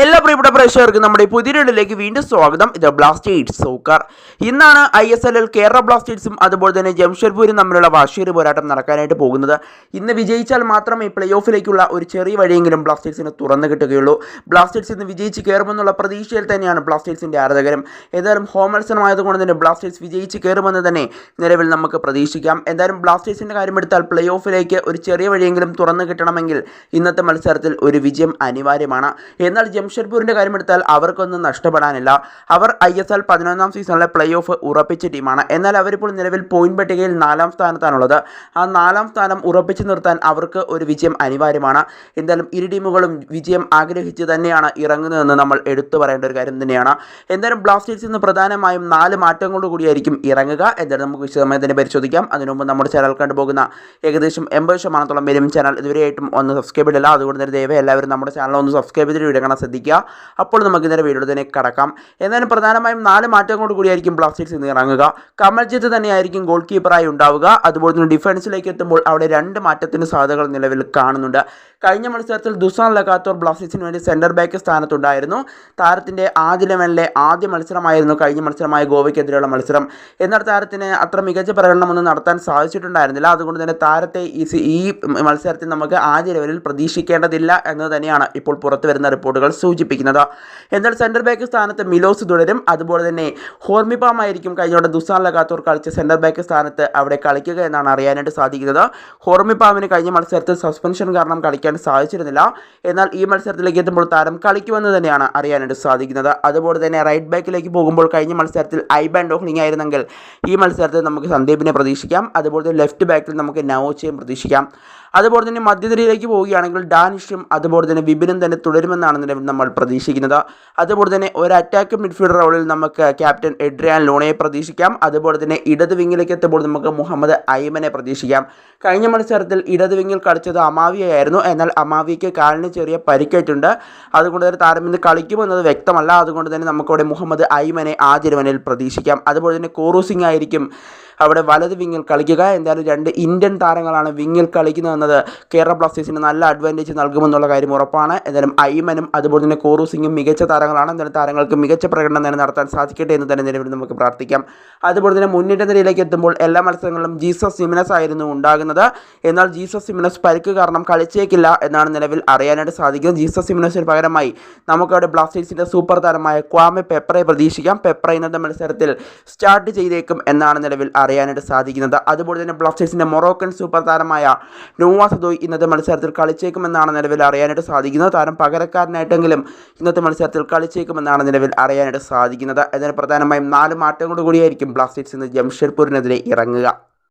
എല്ലാ പ്രിയപ്പെട്ട പ്രേക്ഷകർക്കും നമ്മുടെ പുതിയൊരിലേക്ക് വീണ്ടും സ്വാഗതം. ഇത് ബ്ലാസ്റ്റേഴ്സ് സോക്കർ ഇന്നാണ് ഐ എസ് എല്ലിൽ കേരള ബ്ലാസ്റ്റേഴ്സും അതുപോലെ തന്നെ ജംഷഡ്പൂരും തമ്മിലുള്ള വാശിയർ പോരാട്ടം നടക്കാനായിട്ട് പോകുന്നത്. ഇന്ന് വിജയിച്ചാൽ മാത്രമേ പ്ലേ ഓഫിലേക്കുള്ള ഒരു ചെറിയ വഴിയെങ്കിലും ബ്ലാസ്റ്റേഴ്സിന് തുറന്നു കിട്ടുകയുള്ളൂ. ബ്ലാസ്റ്റേഴ്സ് ഇന്ന് വിജയിച്ച് കയറുമെന്നുള്ള പ്രതീക്ഷയിൽ തന്നെയാണ് ബ്ലാസ്റ്റേഴ്സിന്റെ ആരാധകരും. ഏതായാലും ഹോം മത്സരമായതുകൊണ്ട് തന്നെ ബ്ലാസ്റ്റേഴ്സ് വിജയിച്ച് കയറുമെന്ന് തന്നെ നിലവിൽ നമുക്ക് പ്രതീക്ഷിക്കാം. എന്തായാലും ബ്ലാസ്റ്റേഴ്സിന്റെ കാര്യമെടുത്താൽ പ്ലേ ഓഫിലേക്ക് ഒരു ചെറിയ വഴിയെങ്കിലും തുറന്നു കിട്ടണമെങ്കിൽ ഇന്നത്തെ മത്സരത്തിൽ ഒരു വിജയം അനിവാര്യമാണ്. എന്നാൽ ജംഷഡ്പൂരിന്റെ കാര്യമെടുത്താൽ അവർക്കൊന്നും നഷ്ടപ്പെടാനില്ല. അവർ ഐ എസ് എൽ പതിനൊന്നാം സീസണിലെ പ്ലേ ഓഫ് ഉറപ്പിച്ച ടീമാണ്. എന്നാൽ അവരിപ്പോൾ നിലവിൽ പോയിന്റ് പട്ടികയിൽ നാലാം സ്ഥാനത്താണുള്ളത്. ആ നാലാം സ്ഥാനം ഉറപ്പിച്ചു നിർത്താൻ അവർക്ക് ഒരു വിജയം അനിവാര്യമാണ്. എന്തായാലും ഇരു ടീമുകളും വിജയം ആഗ്രഹിച്ച് തന്നെയാണ് ഇറങ്ങുന്നതെന്ന് നമ്മൾ എടുത്തു പറയേണ്ട ഒരു കാര്യം തന്നെയാണ്. എന്തായാലും ബ്ലാസ്റ്റേഴ്സ് ഇന്ന് പ്രധാനമായും നാല് മാറ്റങ്ങളോട് കൂടിയായിരിക്കും ഇറങ്ങുക. എന്തായാലും നമുക്ക് വിശദമായി തന്നെ പരിശോധിക്കാം. അതിനുമുമ്പ് നമ്മുടെ ചാനൽ കണ്ടുപോകുന്ന ഏകദേശം എൺപത് ശതമാനത്തോളം പേരും ചാനൽ ഇതുവരെയായിട്ടും ഒന്ന് സബ്സ്ക്രൈബ് ചെയ്തില്ല അതുകൊണ്ട് തന്നെ ദയവേ എല്ലാവരും നമ്മുടെ ചാനൽ ഒന്ന് സബ്സ്ക്രൈബ് ചെയ്തിട്ട് വീഡിയോ കാണാൻ ശ്രദ്ധിക്കുക. അപ്പോൾ നമുക്ക് ഇന്നലെ വീഡിയോ തന്നെ കടക്കാം. എന്നാലും പ്രധാനമായും നാല് മാറ്റങ്ങളോട് കൂടിയായിരിക്കും ബ്ലാസ്റ്റേഴ്സ് ഇന്ന് ഇറങ്ങുക. കമൽജിത്ത് തന്നെയായിരിക്കും ഗോൾ കീപ്പറായി ഉണ്ടാവുക. അതുപോലെ തന്നെ ഡിഫൻസിലേക്ക് എത്തുമ്പോൾ അവിടെ രണ്ട് മാറ്റത്തിന് സാധ്യതകൾ നിലവിൽ കാണുന്നുണ്ട്. കഴിഞ്ഞ മത്സരത്തിൽ ദുസാൻ ലഗാത്തോർ ബ്ലാസ്റ്റേഴ്സിന് വേണ്ടി സെന്റർ ബാക്ക് സ്ഥാനത്തുണ്ടായിരുന്നു. താരത്തിന്റെ ആദ്യ ലെവലിലെ ആദ്യ മത്സരമായിരുന്നു കഴിഞ്ഞ മത്സരമായ ഗോവയ്ക്കെതിരെയുള്ള മത്സരം. എന്നാൽ താരത്തിന് അത്ര മികച്ച പ്രകടനമൊന്നും നടത്താൻ സാധിച്ചിട്ടുണ്ടായിരുന്നില്ല. അതുകൊണ്ട് തന്നെ താരത്തെ ഈ ഈ മത്സരത്തിൽ നമുക്ക് ആദ്യ ലെവലിൽ പ്രതീക്ഷിക്കേണ്ടതില്ല എന്ന് തന്നെയാണ് ഇപ്പോൾ പുറത്തു വരുന്ന റിപ്പോർട്ടുകൾ സൂചിപ്പിക്കുന്നത്. എന്നാൽ സെന്റർ ബാക്ക് സ്ഥാനത്ത് മിലോസ് തുടരും. അതുപോലെ തന്നെ ഹോർമിപ്പാം ആയിരിക്കും കഴിഞ്ഞോടെ ദുസാൻ ലഗാത്തോർ കളിച്ച സെന്റർ ബാക്ക് സ്ഥാനത്ത് അവിടെ കളിക്കുക എന്നാണ് അറിയാനായിട്ട് സാധിക്കുന്നത്. ഹോർമിപ്പാമിന് കഴിഞ്ഞ മത്സരത്തിൽ സസ്പെൻഷൻ കാരണം കളിക്കാൻ സാധിച്ചിരുന്നില്ല. എന്നാൽ ഈ മത്സരത്തിലേക്ക് എത്തുമ്പോൾ താരം കളിക്കുമെന്ന് തന്നെയാണ് അറിയാനായിട്ട് സാധിക്കുന്നത്. അതുപോലെ തന്നെ റൈറ്റ് ബാക്കിലേക്ക് പോകുമ്പോൾ കഴിഞ്ഞ മത്സരത്തിൽ ഐ ഐബാൻ ഡോഹ്ലിംഗ് ആയിരുന്നെങ്കിൽ ഈ മത്സരത്തിൽ നമുക്ക് സന്ദീപിനെ പ്രതീക്ഷിക്കാം. അതുപോലെ തന്നെ ലെഫ്റ്റ് ബാക്കിൽ നമുക്ക് നവോച്ചയും പ്രതീക്ഷിക്കാം. അതുപോലെ തന്നെ മധ്യനിരയിലേക്ക് പോവുകയാണെങ്കിൽ ഡാനിഷും അതുപോലെ തന്നെ വിപിനും തന്നെ തുടരുമെന്നാണ് നിലവിൽ നമ്മൾ പ്രതീക്ഷിക്കുന്നത്. അതുപോലെ തന്നെ ഒരു അറ്റാക്ക് മിഡ്ഫീൽഡർ റോളിൽ നമുക്ക് ക്യാപ്റ്റൻ എഡ്രിയാൻ ലോണയെ പ്രതീക്ഷിക്കാം. അതുപോലെ തന്നെ ഇടത് വിങ്ങിലേക്ക് എത്തുമ്പോൾ നമുക്ക് മുഹമ്മദ് ഐമനെ പ്രതീക്ഷിക്കാം. കഴിഞ്ഞ മത്സരത്തിൽ ഇടത് വിങ്ങിൽ കളിച്ചത് അമാവിയായിരുന്നു എന്നാൽ അമാവിക്ക് കാലിന് ചെറിയ പരിക്കേറ്റുണ്ട്. അതുകൊണ്ട് തന്നെ താരം ഇന്ന് കളിക്കുമെന്നത് വ്യക്തമല്ല. അതുകൊണ്ട് തന്നെ നമുക്കവിടെ മുഹമ്മദ് ഐമനെ ആ ഇലവനിൽ പ്രതീക്ഷിക്കാം. അതുപോലെ തന്നെ കോറു സിംഗ് ആയിരിക്കും അവിടെ വലത് വിങ്ങിൽ കളിക്കുക. എന്തായാലും രണ്ട് ഇന്ത്യൻ താരങ്ങളാണ് വിങ്ങിൽ കളിക്കുന്നതെന്നത് കേരള ബ്ലാസ്റ്റേഴ്സിന് നല്ല അഡ്വാന്റേജ് നൽകുമെന്നുള്ള കാര്യം ഉറപ്പാണ്. എന്തായാലും ഐമനും അതുപോലെ തന്നെ കോറു സിംഗും മികച്ച താരങ്ങളാണ്. എന്തായാലും താരങ്ങൾക്ക് മികച്ച പ്രകടനം തന്നെ നടത്താൻ സാധിക്കട്ടെ എന്ന് തന്നെ നിലവിൽ നമുക്ക് പ്രാർത്ഥിക്കാം. അതുപോലെ തന്നെ മുന്നിട്ട് നിരയിലേക്ക് എത്തുമ്പോൾ എല്ലാ മത്സരങ്ങളിലും ജീസസ് സിമിനസ് ആയിരുന്നു ഉണ്ടാകുന്നത്. എന്നാൽ ജീസസ് സിമിനസ് പരിക്ക് കാരണം കളിച്ചേക്കില്ല എന്നാണ് നിലവിൽ അറിയാനായിട്ട് സാധിക്കുന്നത്. ജീസസ് സിമിനസിന് പകരമായി നമുക്കവിടെ ബ്ലാസ്റ്റേഴ്സിന്റെ സൂപ്പർ താരമായ ക്വാമെ പെപ്പറെ പ്രതീക്ഷിക്കാം. പെപ്പറ ഇന്നത്തെ മത്സരത്തിൽ സ്റ്റാർട്ട് ചെയ്തേക്കും എന്നാണ് നിലവിൽ അറിയാനായിട്ട് സാധിക്കുന്നത്. അതുപോലെ തന്നെ ബ്ലാസ്റ്റേഴ്സിന്റെ മൊറോക്കൻ സൂപ്പർ താരമായ നോവാ സദോയ് ഇന്നത്തെ മത്സരത്തിൽ കളിച്ചേക്കുമെന്നാണ് നിലവിൽ അറിയാനായിട്ട് സാധിക്കുന്നത്. താരം പകരക്കാരനായിട്ടെങ്കിലും ഇന്നത്തെ മത്സരത്തിൽ കളിച്ചേക്കുമെന്നാണ് നിലവിൽ അറിയാനായിട്ട് സാധിക്കുന്നത്. അതിന് പ്രധാനമായും നാല് മാറ്റങ്ങളോടുകൂടിയായിരിക്കും ബ്ലാസ്റ്റേഴ്സ് ഇന്ന് ജംഷഡ്പൂരിനെതിരെ ഇറങ്ങുക.